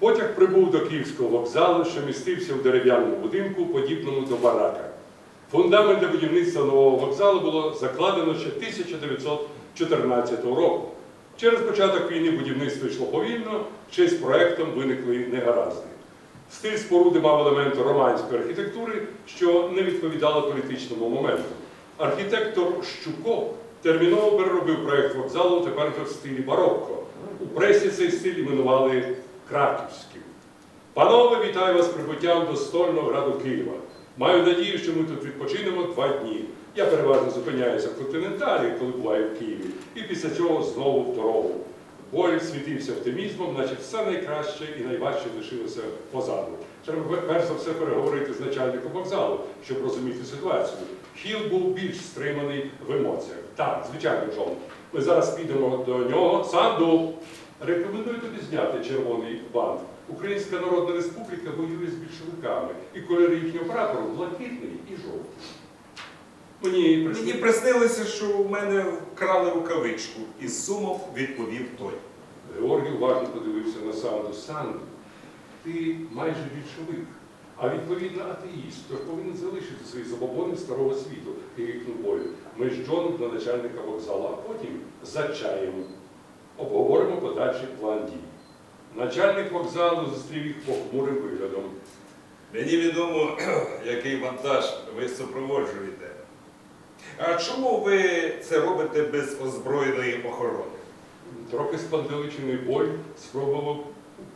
Потяг прибув до Київського вокзалу, що містився в дерев'яному будинку, подібному до барака. Фундамент для будівництва нового вокзалу було закладено ще 1914 року. Через початок війни будівництво йшло повільно, ще з проектом виникли негаразди. Стиль споруди мав елементи романської архітектури, що не відповідало політичному моменту. Архітектор Щуко терміново переробив проект вокзалу тепер вже в стилі барокко. У пресі цей стиль іменували краківським. Панове, вітаю вас прибуттям до стольного граду Києва. Маю надію, що ми тут відпочинемо два дні. Я переважно зупиняюся в континенталі, коли буваю в Києві, і після цього знову в дорогу. Боль світився оптимізмом, наче все найкраще і найважче лишилося позаду. Треба перш за все переговорити з начальником вокзалу, щоб розуміти ситуацію. Хіл був більш стриманий в емоціях. Так, звичайно, Джон. Ми зараз підемо до нього. Санду, рекомендую тобі зняти червоний бант. Українська Народна Республіка воює з більшовиками, і кольори їхнього прапору блакитний і жовтий. Мені Мені приснилося- приснилося, що у мене вкрали рукавичку, і з сумом відповів той. Георгій уважно подивився на Санду. Санду, ти майже більшовик, а відповідно атеїст, тож повинен залишити свої забобони старого світу, крикнув Боль. Ми з Джоном до начальника вокзалу, а потім за чаєм обговоримо подальший план дій. Начальник вокзалу зустрів їх похмурим виглядом. Мені відомо, який вантаж ви супроводжуєте. А чому ви це робите без озброєної охорони? Трохи спантеличений боль спробував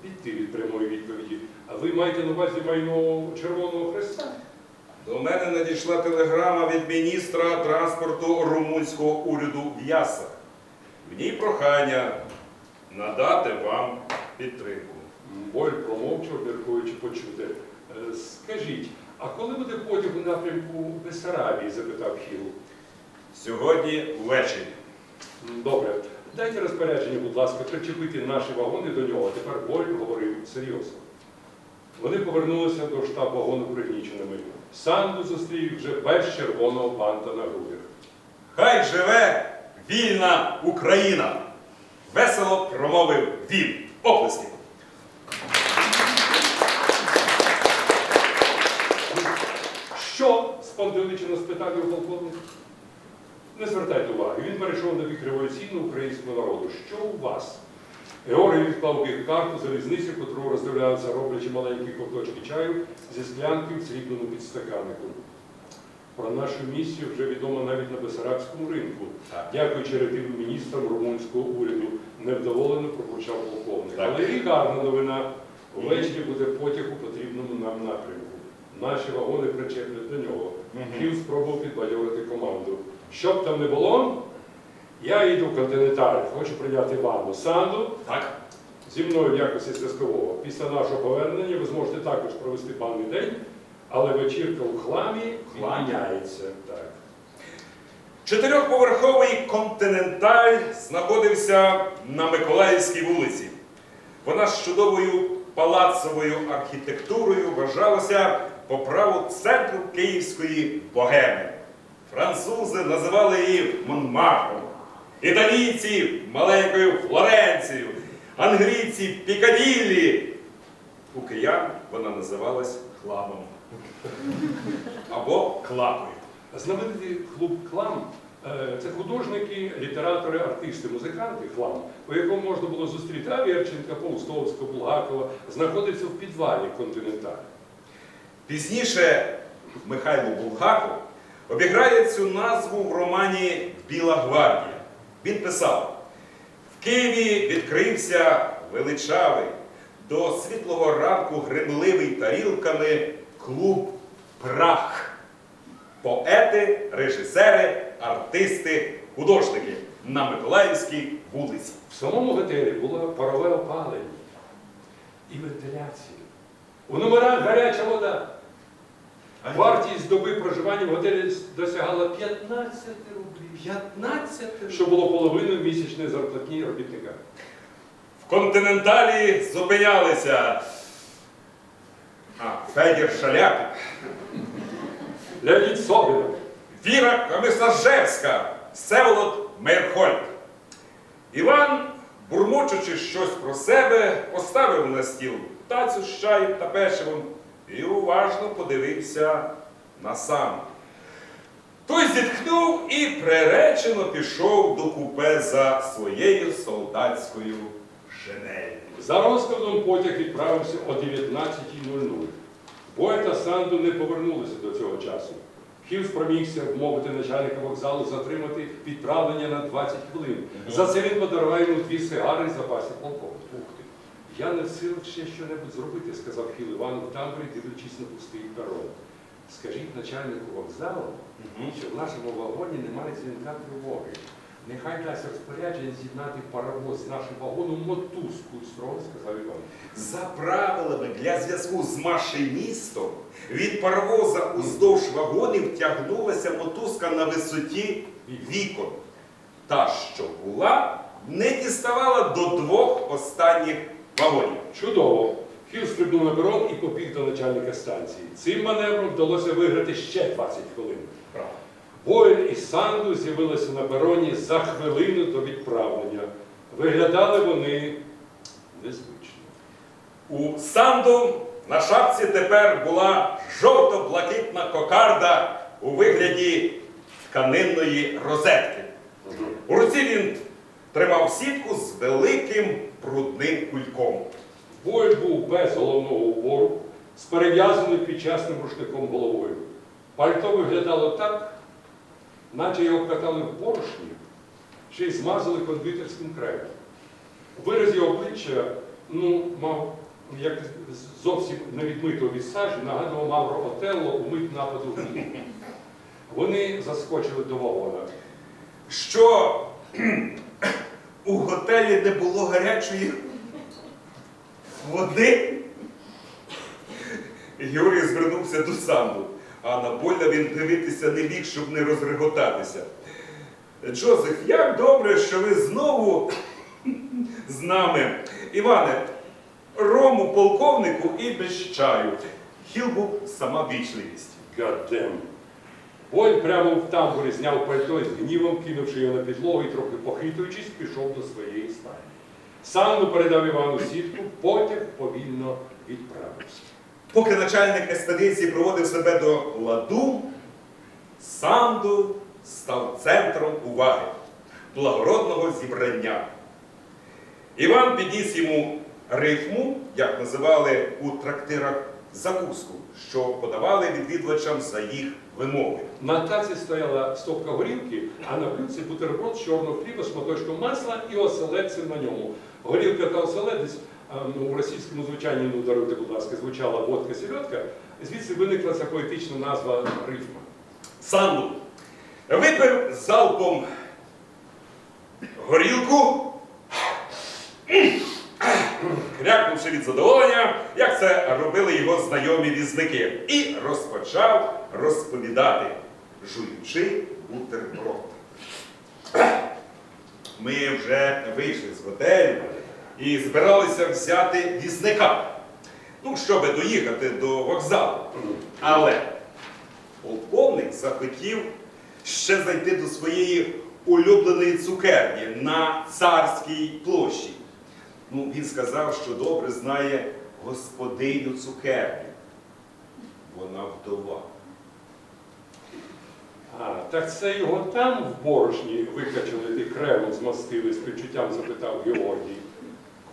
піти від прямої відповіді. А ви маєте на увазі майно Червоного Хреста? До мене надійшла телеграма від міністра транспорту румунського уряду в Ясах. В ній прохання надати вам підтримку. Боль промовчав, міркуючи почути. Е, Скажіть, а коли буде потяг у напрямку Бесарабії? запитав Хіл. Сьогодні ввечері. Добре, дайте розпорядження, будь ласка, причепити наші вагони до нього. Тепер Боль говорив серйозно. Вони повернулися до штаб вагону пригніченими. Санду зустрів вже без червоного банта на грудях. Хай живе вільна Україна! Весело промовив він. Оплески. Що? спантеличено спитав його полковник. Не звертайте уваги, він перейшов на бік революційного українського народу. Що у вас? Георгій відклав бік карту залізниці, котру роздивлявся, роблячи маленькі ковточки чаю зі склянки в срібному підстаканнику. Про нашу місію вже відомо навіть на Бесарабському ринку. Так. Дякуючи рятивним міністрам румунського уряду, невдоволено пробурчав полковник. Так. Але і гарна новина. Ввечері буде потяг у потрібному нам напрямку. Наші вагони причеплять до нього. Мгм. Хіл спробував підбадьорити команду. Що б там не було, я йду в континенталь, хочу прийняти ванну. Санду Так. зі мною в якості зв'язкового. Після нашого повернення ви зможете також провести банний день, але вечірка у хламі міняється. Так. Чотирьохповерховий континенталь знаходився на Миколаївській вулиці. Вона з чудовою палацовою архітектурою вважалася по праву центру Київської богеми. Французи називали її Монмартром, італійці маленькою Флоренцією, англійці Пікаділлі. У киян вона називалась хламом або клапою. Знаменитий клуб Клам е, це художники, літератори, артисти, музиканти хлам, у якому можна було зустріти Аверченка, Паустовського, Булгакова, знаходиться в підвалі континенталь. Пізніше Михайло Булгаков обіграє цю назву в романі Біла гвардія. Він писав: в Києві відкрився величавий, до світлого ранку гримливий тарілками клуб Прах. Поети, режисери, артисти, художники на Миколаївській вулиці. В самому готелі було парове опалення і вентиляція. У номерах гаряча вода. Вартість доби проживання в готелі досягала 15 рублів. 15 Що було половиною місячної зарплатні робітника. В континенталі зупинялися а, Федір Шаляпін, Леонід Собінов, Віра Комісажевська, Всеволод Мейрхольд, Іван бурмочучи щось про себе, поставив на стіл тацю з чаєм та печивом і уважно подивився на сам. Той зітхнув і приречено пішов до купе за своєю солдатською шинелью. За розкладом потяг відправився о 19.00. Боя та Санду не повернулися до цього часу. Хіл спромігся вмовити начальника вокзалу затримати відправлення на 20 хвилин. За це він подарував йому дві сигари з запасів полковника. Ух ти. Я не в силах ще щось зробити, сказав Хіл Івану в тамбурі, дивлячись на пустий перон. Скажіть начальнику вокзалу, що в нашому вагоні немає дзвінка тривоги. Нехай дасть розпорядження з'єднати паровоз з нашим вагоном мотузку, строго сказав Іван. За правилами для зв'язку з машиністом від паровоза уздовж вагонів тягнулася мотузка на висоті вікон. Та, що була, не діставала до двох останніх вагонів. Чудово! Хіл стрибнув на перон і побіг до начальника станції. Цим маневром вдалося виграти ще 20 хвилин. Бойль і Санду з'явилися на пероні за хвилину до відправлення. Виглядали вони незвично. У Санду на шапці тепер була жовто-блакитна кокарда у вигляді тканинної розетки. У руці він тримав сітку з великим брудним кульком. Бойль був без головного убору, з перев'язаною підчасним рушником головою. Пальто виглядало так, наче його катали в борошні, ще й змазали кондитерським кремом. Вираз його обличчя, ну, мав, як зовсім невідмитого від сажі, нагадував Мавро Отелло у мить нападу гніву. Вони заскочили до вагона. що у готелі не було гарячої води. Юрій звернувся до Санду, а на Боля він дивитися не міг, щоб не розреготатися. Джозеф, як добре, що ви знову з нами. Іване, рому полковнику і без чаю. Хіл був сама вічливість. Гадем. Бойль прямо в тамбурі зняв пальто і з гнівом, кинувши його на підлогу і трохи похитуючись, пішов до своєї стайні. Санду передав Івану сітку, потяг повільно відправився. Поки начальник експедиції проводив себе до ладу, Санду став центром уваги благородного зібрання. Іван підніс йому рифму, як називали у трактирах закуску, що подавали відвідувачам за їх вимоги. На таці стояла стопка горілки, а на блюдці бутерброд з чорного хліба, з шматочком масла і оселедцем на ньому. Горілка та оселедець у російському звучанні, ну даруйте, будь ласка, звучала водка сільотка. Звідси виникла ця поетична назва рифма. Санду випив залпом горілку, крякнувши від задоволення, як це робили його знайомі візники, і розпочав розповідати, жуючи бутерброд. Ми вже вийшли з готелю і збиралися взяти візника, ну, щоб доїхати до вокзалу. Але полковник захотів ще зайти до своєї улюбленої цукерні на царській площі. Ну, він сказав, що добре знає господиню цукерні. Вона вдова. А, так це його там в борошні викачали, ти кремом змастили, з почуттям запитав Георгій.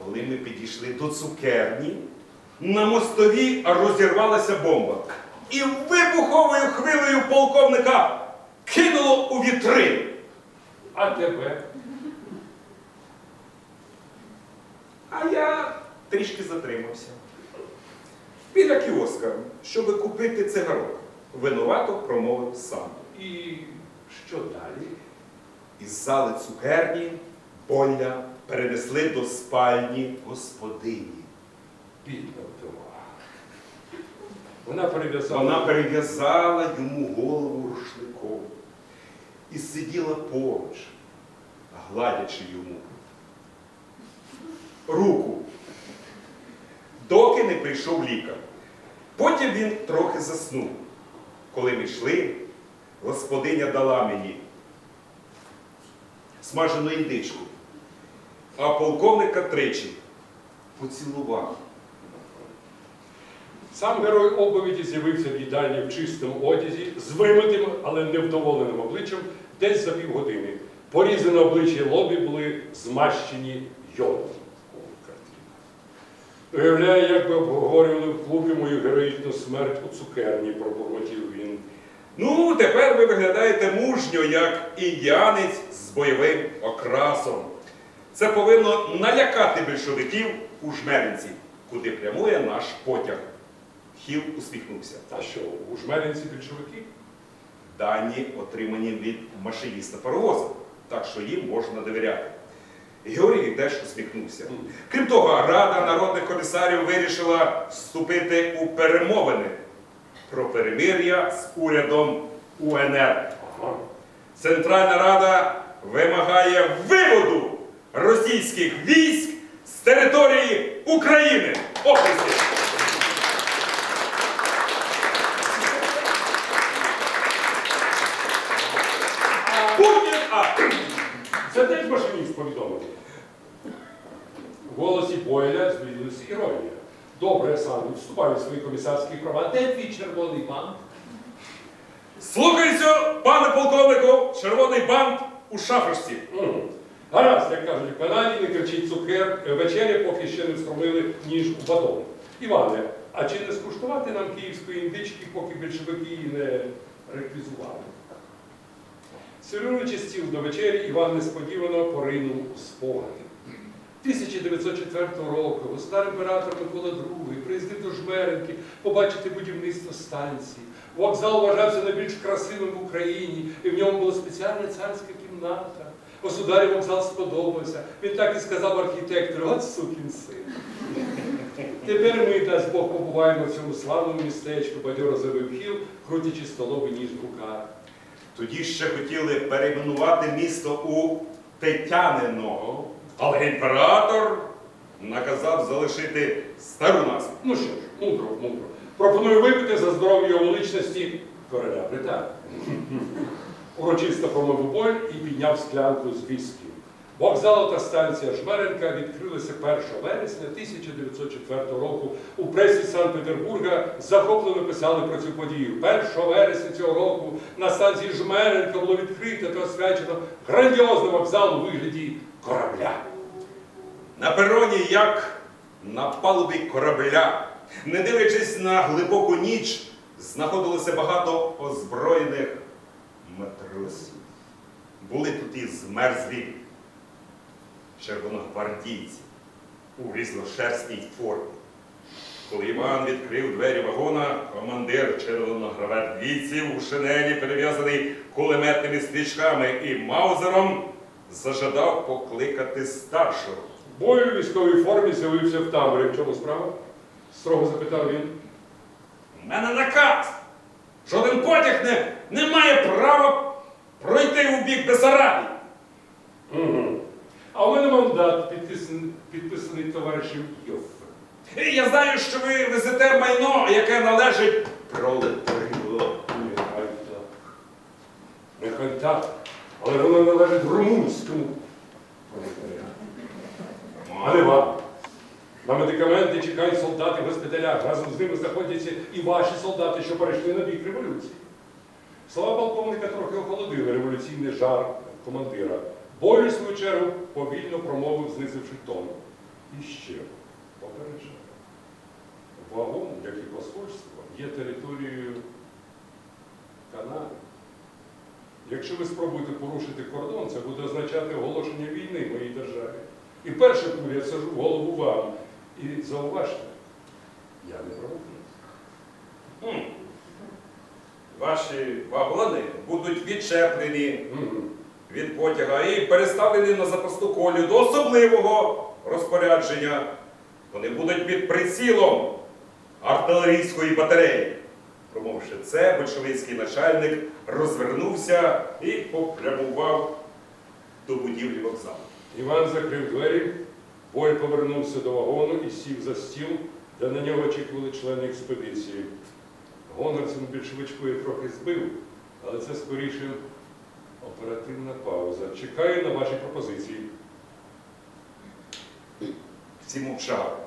Коли ми підійшли до цукерні, на мостові розірвалася бомба. І вибуховою хвилею полковника кинуло у вітрину. А тебе? А я трішки затримався. Біля кіоска, щоб купити цигарок. Винувато промовив сам. І що далі? Із зали цукерні Боля перенесли до спальні господині. Бідна вдова. Вона перев'язала. Вона перев'язала йому голову рушником і сиділа поруч, гладячи йому руку, доки не прийшов лікар. Потім він трохи заснув. Коли ми йшли, господиня дала мені смажену індичку. А полковника тричі. Поцілував. Сам герой оповіді з'явився в їдальні в чистому одязі, з вимитим, але невдоволеним обличчям десь за півгодини. Порізані обличчя лобі були змащені йодом. Уявляю, як би обговорювали в клубі мою героїчну смерть у цукерні, пробурмотів він. Ну, тепер ви виглядаєте мужньо, як індіанець з бойовим окрасом. Це повинно налякати більшовиків у жмеринці, куди прямує наш потяг. Хіл усміхнувся. Та що, у жмеринці більшовики? Дані отримані від машиніста паровоза, так що їм можна довіряти. Георгій теж усміхнувся. Крім того, Рада народних комісарів вирішила вступити у перемовини про перемир'я з урядом УНР. Центральна Рада вимагає виводу російських військ з території України. Оплески! Путін! А, Це теж машиніст повідомив. В голосі Бойля змінилася іронія. Добре, сам відступаю від своїх комісарських права. Де твій червоний банк? Слухайся, пане полковнику, червоний бант у шафочці. М. Гаразд, як кажуть в Канаді, не кричіть цукер, е, вечеря, поки ще не встромили ніж у батон. Іване, а чи не скуштувати нам київської індички, поки більшовики її не реквізували? Серуючи стіл до вечері, Іван несподівано поринув у спогади. 1904 року государ імператор Микола II приїздив до Жмеренки побачити будівництво станції. Вокзал вважався найбільш красивим в Україні, і в ньому була спеціальна царська кімната. Государі вокзал сподобався. Він так і сказав архітектору, от сукін син. Тепер ми, дасть Бог, побуваємо в цьому славному містечку, бадьоро завив хіл, крутячи столовий ніж в руках. Тоді ще хотіли перейменувати місто у Тетянино, але імператор наказав залишити стару назву. Ну що ж, мудро, мудро. Пропоную випити за здоров'я величності короля Британії. Урочисто промовив боль і підняв склянку з віскі. Вокзал та станція Жмеренка відкрилися 1 вересня 1904 року. У пресі Санкт-Петербурга захоплено писали про цю подію. 1 вересня цього року на станції Жмеренка було відкрито та освячено грандіозний вокзал у вигляді корабля. На пероні, як на палубі корабля, не дивлячись на глибоку ніч, знаходилося багато озброєних матросів. Були тут і змерзлі червоногвардійці у різношерстній формі. Коли Іван відкрив двері вагона, командир червоногвардійців у шинелі, перев'язаний кулеметними стрічками і маузером, зажадав покликати старшого. Бой у військовій формі з'явився в таборі. В чому справа? Строго запитав він. У мене наказ. Жоден потяг не, не має права пройти у бік Бесарабії. Угу. А у мене мандат підписаний, підписаний товаришем Йоффе. Я знаю, що ви везете майно, яке належить пролетаріату. Нехай так. Нехай так. Але воно належить румунському пролетаріату. А вам. На медикаменти чекають солдати в госпіталях. Разом з ними знаходяться і ваші солдати, що перейшли на бік революції. Слова полковника трохи охолодили революційний жар командира. Бой, у свою чергу, повільно промовив, знизивши тон. І ще попереджаю. Вагон, і посольство, є територією Канади. Якщо ви спробуєте порушити кордон, це буде означати оголошення війни моїй державі. І перше куль я сажу голову вам. І зауважте, я не промовлюсь. Ваші вагони будуть відчеплені від потяга і переставлені на запасну колію до особливого розпорядження. Вони будуть під прицілом артилерійської батареї. Промовивши це, большевицький начальник розвернувся і попрямував до будівлі вокзалу. Іван закрив двері, Боль повернувся до вагону і сів за стіл, де на нього очікували члени експедиції. Гонор більшовичку я трохи збив, але це скоріше оперативна пауза. Чекаю на ваші пропозиції. всі мовчали.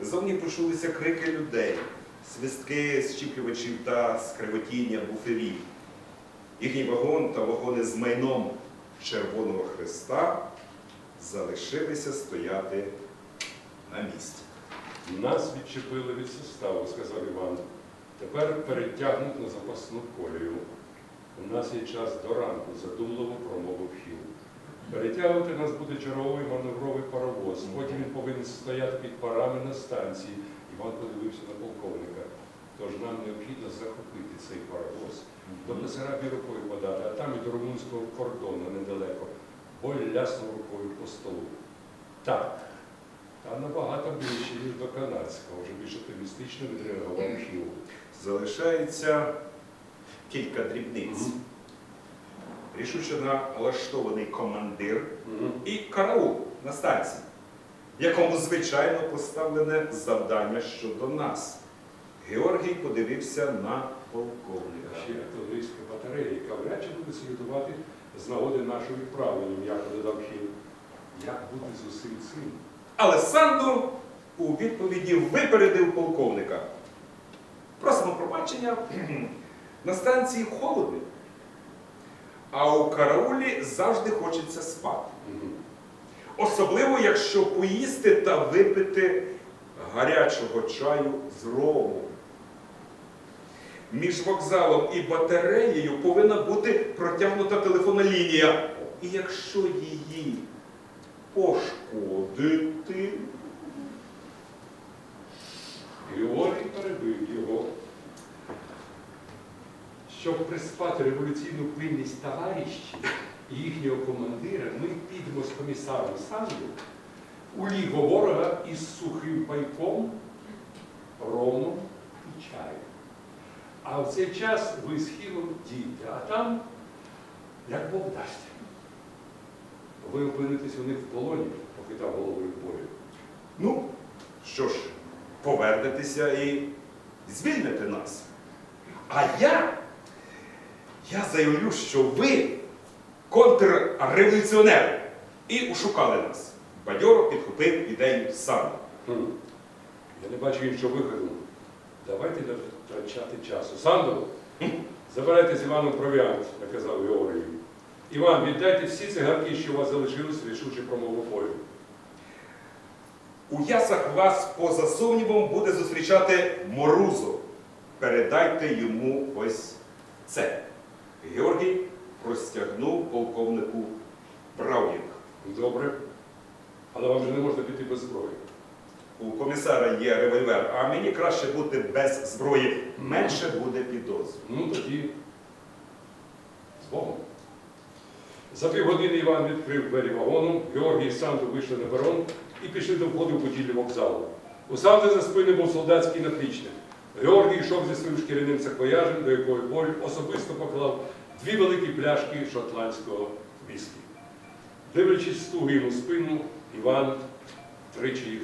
Зовні почулися крики людей, свистки щіплювачів та скривотіння буферів. Їхній вагон та вагони з майном Червоного Христа залишилися стояти на місці. Нас відчепили від составу, сказав Іван. Тепер перетягнуть на запасну колію. У нас є час до ранку, задумливо промовив Хіл. Перетягувати нас буде черговий маневровий паровоз. Потім він повинен стояти під парами на станції. Іван подивився на полковника. Тож нам необхідно захопити цей паровоз, до Бесарабії рукою подати, а там і до румунського кордону недалеко. Боль ляснув рукою по столу. Так, та набагато ближче, ніж до канадського, вже більш оптимістично відреагував Хіл. Залишається кілька дрібниць. Рішуче налаштований командир і караул на станції, якому, звичайно, поставлене завдання щодо нас. Георгій подивився на полковника. Ще артилерійська батарея, яка вряд чи буде слідувати з нагоди нашого відправлення, м'яко додав Хіл. Як бути з усім цим? Але Санду у відповіді випередив полковника. Просимо пробачення, на станції холодно, а у караулі завжди хочеться спати. Особливо, якщо поїсти та випити гарячого чаю з рому. Між вокзалом і батареєю повинна бути протягнута телефонна лінія. І якщо її пошкодити, Георгій перебив його. Щоб приспати революційну пильність товаришів і їхнього командира, ми підемо з комісаром Санду у лігу ворога із сухим пайком, ромом і чаєм. А в цей час ви з Хілом дійте, а там, як Бог дасть. Ви опинитесь у них в полоні, похитав головою бою. ну, що ж, повернетеся і звільните нас. А я, я заявлю, що ви контрреволюціонери і ушукали нас. Бадьоро підхопив ідею сам. Хм. Я не бачу іншого виходу. Давайте не втрачати часу. Санду, забирайте з Іваном провіант, наказав Георгій. Іван, віддайте всі цигарки, що у вас залишились, рішуче промову бою. У ясах вас поза сумнівом буде зустрічати Морузо. Передайте йому ось це. Георгій простягнув полковнику Браунінг. Добре. Але вам же не можна піти без зброї. У комісара є револьвер, а мені краще бути без зброї. Менше буде підозр. Ну тоді з Богом. За півгодини Іван відкрив двері вагону, Георгій і Санду вийшли на перон і пішли до входу в будівлю вокзалу. У Санди за спини був солдатський наплічник. Георгій йшов зі своїм шкіряним саквояжем, до якої Боль особисто поклав дві великі пляшки шотландського віскі. Дивлячись стуги йому спину, Іван тричі їх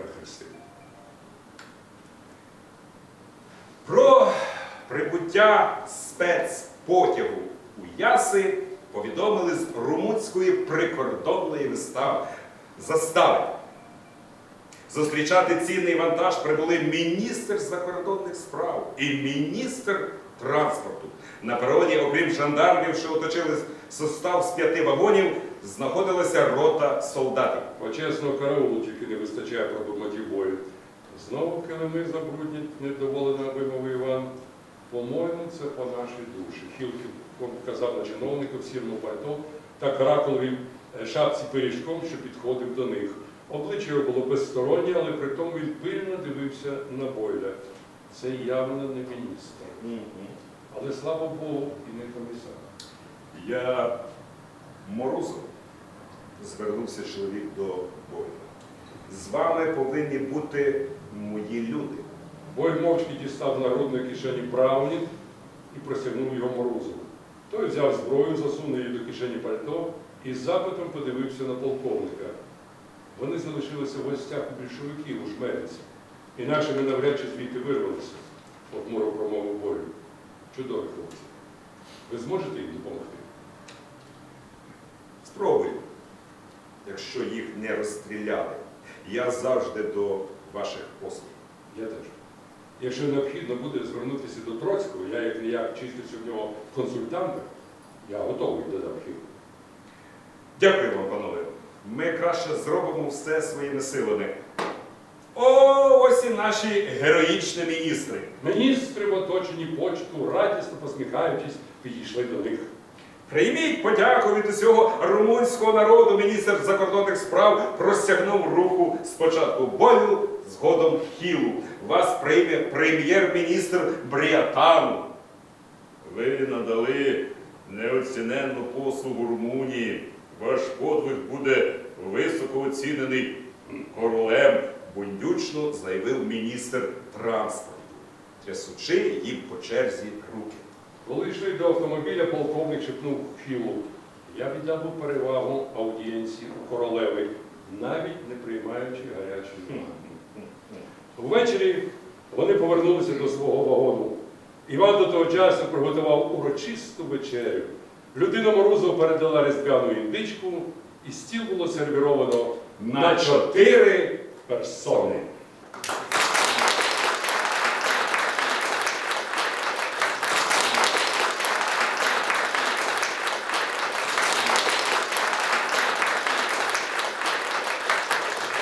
перехрестив. Про прибуття спецпотягу у Яси повідомили з румунської прикордонної вистави застави. Зустрічати цінний вантаж прибули міністр закордонних справ і міністр транспорту. На пероні, окрім жандармів, що оточили состав з п'яти вагонів, знаходилася рота солдатів. Почесного караулу тільки не вистачає продуматів бою. Знову килими забруднять, недоволено вимовив Іван. По-моєму, це по нашій душі. Хілків показав на чиновника в сірому пальто та каракуловій е, шапці пиріжком, що підходив до них. Обличчя його було безстороннє, але при тому він пильно дивився на Бойля. Це явно не міністр. Але слава Богу, і не комісар. Я Морозов, звернувся чоловік до Бойла. З вами повинні бути мої люди. Бой мовчки дістав з нагрудної кишені Браунінг і простягнув його морозу. Той взяв зброю, засунув її до кишені пальто і з запитом подивився на полковника. Вони залишилися в гостях у більшовиків у жмеринці. Інакше ми навряд чи звідти вирвалися, похмуро промовив бою. Чудові хлопці. Ви зможете їм допомогти? Спробуй, якщо їх не розстріляли. Я завжди до ваших послуг. Я теж. Якщо необхідно буде звернутися до Троцького, я як ніяк чистився в нього в консультантах, я готовий до архіву. Дякую вам, панове. Ми краще зробимо все своїми силами. О, ось і наші героїчні міністри. Міністри в оточенні почту, радісно посміхаючись, підійшли до них. Прийміть подяку від усього румунського народу. Міністр закордонних справ простягнув руку спочатку бою, згодом хілу. Вас прийме прем'єр-міністр Бріатану. Ви надали неоціненну послугу Румунії. Ваш подвиг буде високо оцінений королем, бундючно заявив міністр транспорту, трясучи їм по черзі руки. Коли йшли до автомобіля, полковник шепнув Філу. Я віддав перевагу аудієнції у королеви, навіть не приймаючи гарячої ваги. Ввечері вони повернулися до свого вагону. Іван до того часу приготував урочисту вечерю. Людина Морозова передала різдвяну індичку, і стіл було сервіровано на чотири персони.